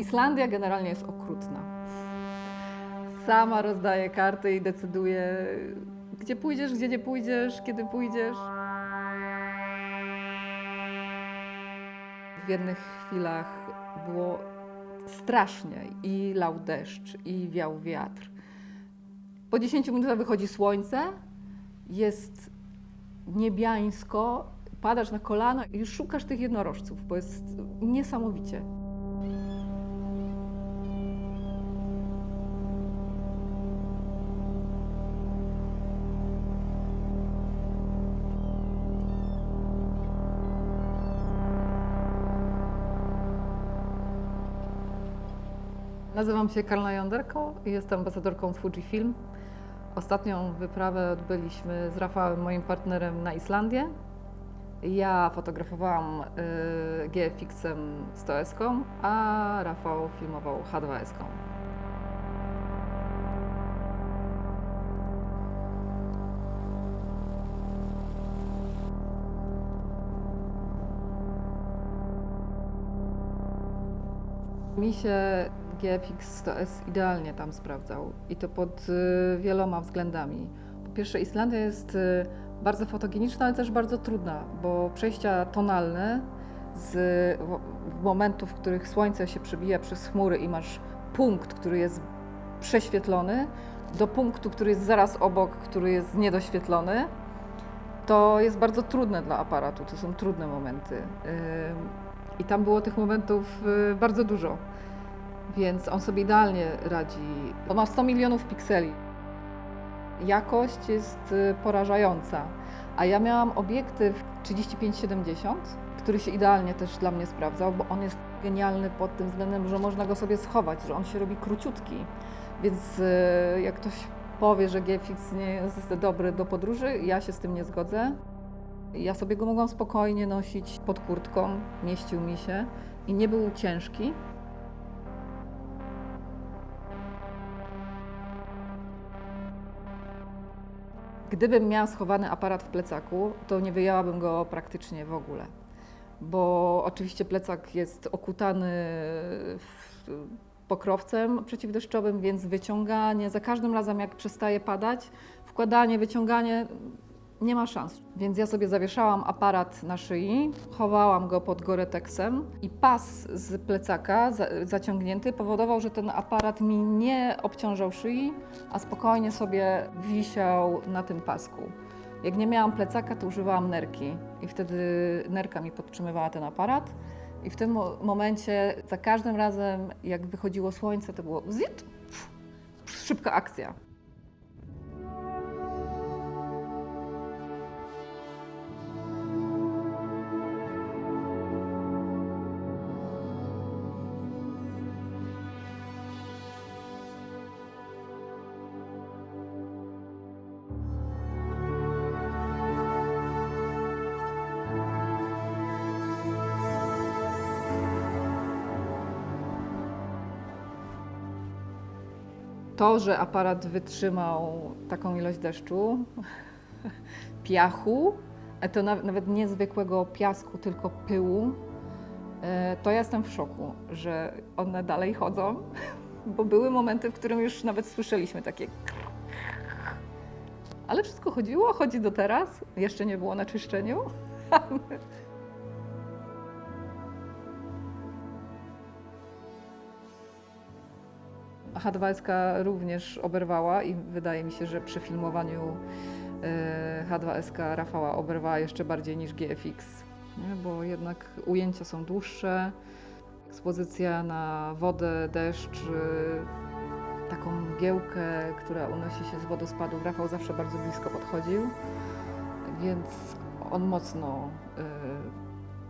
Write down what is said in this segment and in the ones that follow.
Islandia generalnie jest okrutna. Sama rozdaje karty i decyduje, gdzie pójdziesz, gdzie nie pójdziesz, kiedy pójdziesz. W jednych chwilach było strasznie i lał deszcz, i wiał wiatr. Po 10 minutach wychodzi słońce, jest niebiańsko, padasz na kolana i szukasz tych jednorożców, bo jest niesamowicie. Nazywam się Karla Jonderko i jestem ambasadorką Fujifilm. Ostatnią wyprawę odbyliśmy z Rafałem, moim partnerem, na Islandię. Ja fotografowałam y, GFX-em 100S, a Rafał filmował H2S. Mi się GFX 100S idealnie tam sprawdzał i to pod y, wieloma względami. Po pierwsze, Islandia jest y, bardzo fotogeniczna, ale też bardzo trudna, bo przejścia tonalne z momentów, w których słońce się przebija przez chmury i masz punkt, który jest prześwietlony, do punktu, który jest zaraz obok, który jest niedoświetlony, to jest bardzo trudne dla aparatu. To są trudne momenty. I tam było tych momentów y, bardzo dużo więc on sobie idealnie radzi. On ma 100 milionów pikseli. Jakość jest y, porażająca. A ja miałam obiektyw 35-70, który się idealnie też dla mnie sprawdzał, bo on jest genialny pod tym względem, że można go sobie schować, że on się robi króciutki. Więc y, jak ktoś powie, że GFX nie jest dobry do podróży, ja się z tym nie zgodzę. Ja sobie go mogłam spokojnie nosić pod kurtką, mieścił mi się i nie był ciężki. Gdybym miała schowany aparat w plecaku, to nie wyjęłabym go praktycznie w ogóle. Bo oczywiście plecak jest okutany pokrowcem przeciwdeszczowym, więc wyciąganie, za każdym razem jak przestaje padać, wkładanie, wyciąganie nie ma szans. Więc ja sobie zawieszałam aparat na szyi, chowałam go pod goreteksem i pas z plecaka za, zaciągnięty powodował, że ten aparat mi nie obciążał szyi, a spokojnie sobie wisiał na tym pasku. Jak nie miałam plecaka, to używałam nerki i wtedy nerka mi podtrzymywała ten aparat. I w tym mo- momencie za każdym razem, jak wychodziło słońce, to było zit, szybka akcja. To, że aparat wytrzymał taką ilość deszczu, piachu, e, to na- nawet nie zwykłego piasku, tylko pyłu, e, to ja jestem w szoku, że one dalej chodzą, bo były momenty, w którym już nawet słyszeliśmy takie. Ale wszystko chodziło, chodzi do teraz. Jeszcze nie było na czyszczeniu. H2SK również oberwała i wydaje mi się, że przy filmowaniu e, H2SK Rafała oberwała jeszcze bardziej niż GFX, nie? bo jednak ujęcia są dłuższe, ekspozycja na wodę, deszcz, e, taką mgiełkę, która unosi się z wodospadów. Rafał zawsze bardzo blisko podchodził, więc on mocno e,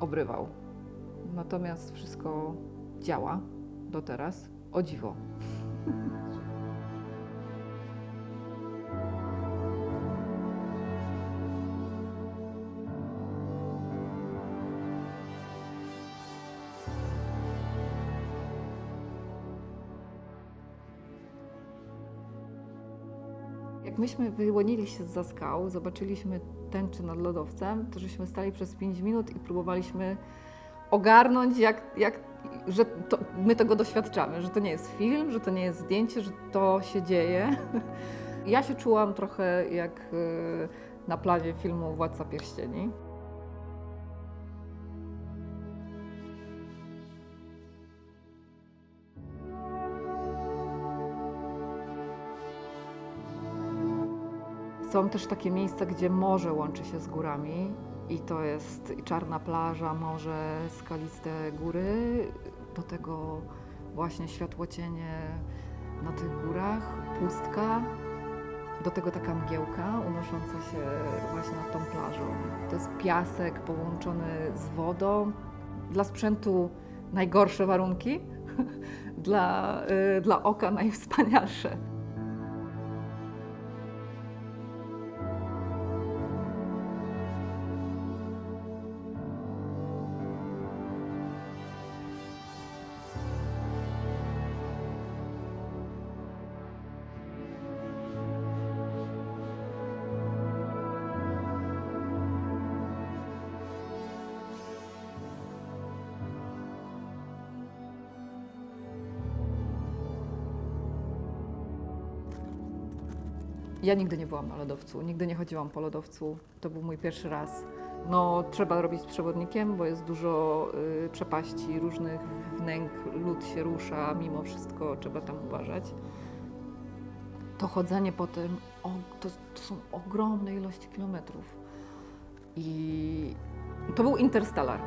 obrywał. Natomiast wszystko działa do teraz. O dziwo. Jak myśmy wyłonili się za skał, zobaczyliśmy tęczę nad lodowcem, to żeśmy stali przez 5 minut i próbowaliśmy ogarnąć, jak, jak, że to, my tego doświadczamy, że to nie jest film, że to nie jest zdjęcie, że to się dzieje. Ja się czułam trochę jak y, na planie filmu Władca Pierścieni. Są też takie miejsca, gdzie morze łączy się z górami i to jest i czarna plaża, morze, skaliste góry, do tego właśnie światłocienie na tych górach, pustka, do tego taka mgiełka unosząca się właśnie nad tą plażą. To jest piasek połączony z wodą. Dla sprzętu najgorsze warunki, dla, y, dla oka najwspanialsze. Ja nigdy nie byłam na lodowcu, nigdy nie chodziłam po lodowcu. To był mój pierwszy raz. No, trzeba robić z przewodnikiem, bo jest dużo y, przepaści, różnych wnęk, lód się rusza, mimo wszystko trzeba tam uważać. To chodzenie po tym, o, to, to są ogromne ilości kilometrów. I to był Interstellar.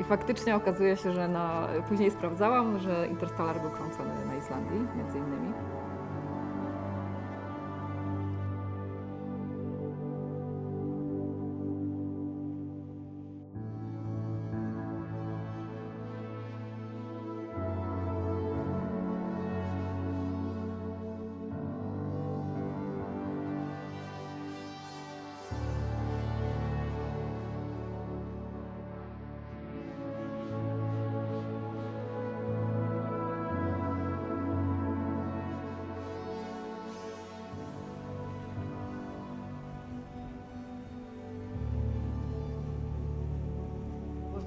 I faktycznie okazuje się, że na, później sprawdzałam, że Interstellar był kręcony na Islandii, między innymi.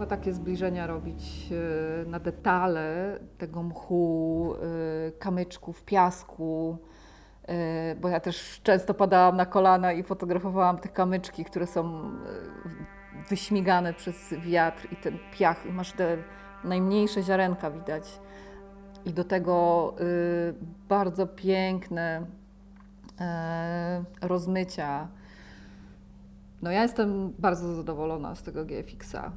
Takie zbliżenia robić e, na detale tego mchu, e, kamyczków, piasku, e, bo ja też często padałam na kolana i fotografowałam te kamyczki, które są wyśmigane przez wiatr i ten piach i masz te najmniejsze ziarenka widać. I do tego bardzo piękne rozmycia. No ja jestem bardzo zadowolona z tego GFX-a.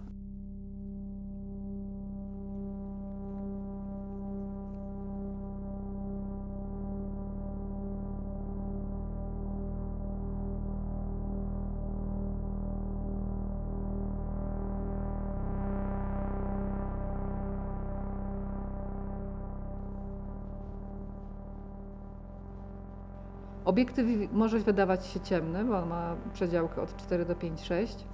Obiektyw może wydawać się ciemny, bo on ma przedziałkę od 4 do 5,6,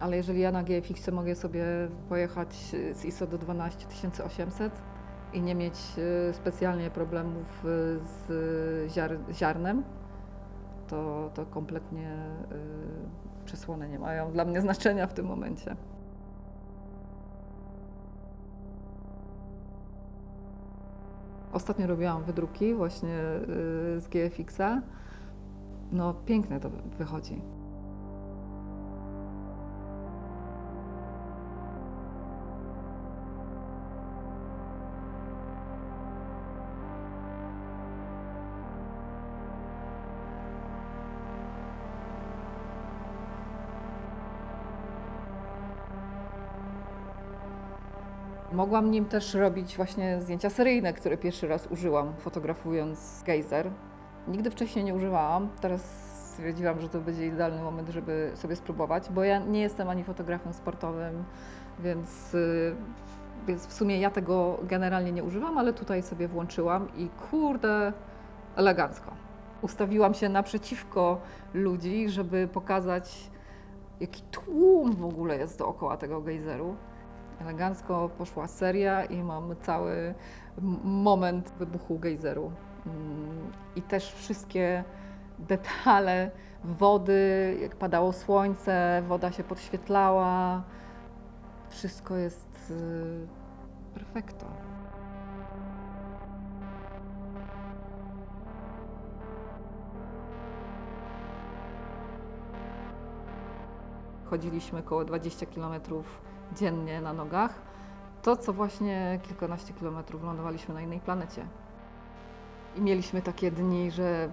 ale jeżeli ja na GFX mogę sobie pojechać z ISO do 12800 i nie mieć e, specjalnie problemów z ziar ziarnem, to, to kompletnie e, przesłony nie mają dla mnie znaczenia w tym momencie. Ostatnio robiłam wydruki właśnie y, z GFX-a. No piękne to wychodzi. Mogłam nim też robić właśnie zdjęcia seryjne, które pierwszy raz użyłam, fotografując gejzer. Nigdy wcześniej nie używałam. Teraz stwierdziłam, że to będzie idealny moment, żeby sobie spróbować, bo ja nie jestem ani fotografem sportowym, więc, y, więc w sumie ja tego generalnie nie używam, ale tutaj sobie włączyłam i kurde, elegancko. Ustawiłam się naprzeciwko ludzi, żeby pokazać, jaki tłum w ogóle jest dookoła tego gejzeru. Elegancko poszła seria i mamy cały moment wybuchu gejzeru. Mm, I też wszystkie detale wody, jak padało słońce, woda się podświetlała. wszystko jest y, perfekto. Chodziliśmy około 20 km dziennie na nogach. To, co właśnie kilkanaście kilometrów lądowaliśmy na innej planecie. I mieliśmy takie dni, że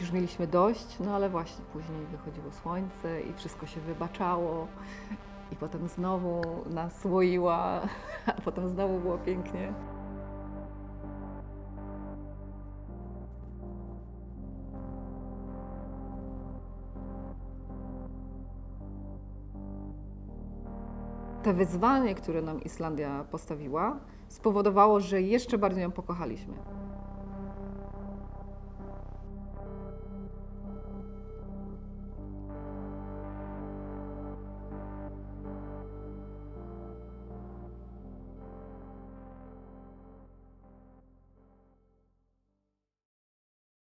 już mieliśmy dość, no ale właśnie później wychodziło słońce i wszystko się wybaczało. I potem znowu nas łoiła, a potem znowu było pięknie. Te wyzwanie, które nam Islandia postawiła, spowodowało, że jeszcze bardziej ją pokochaliśmy.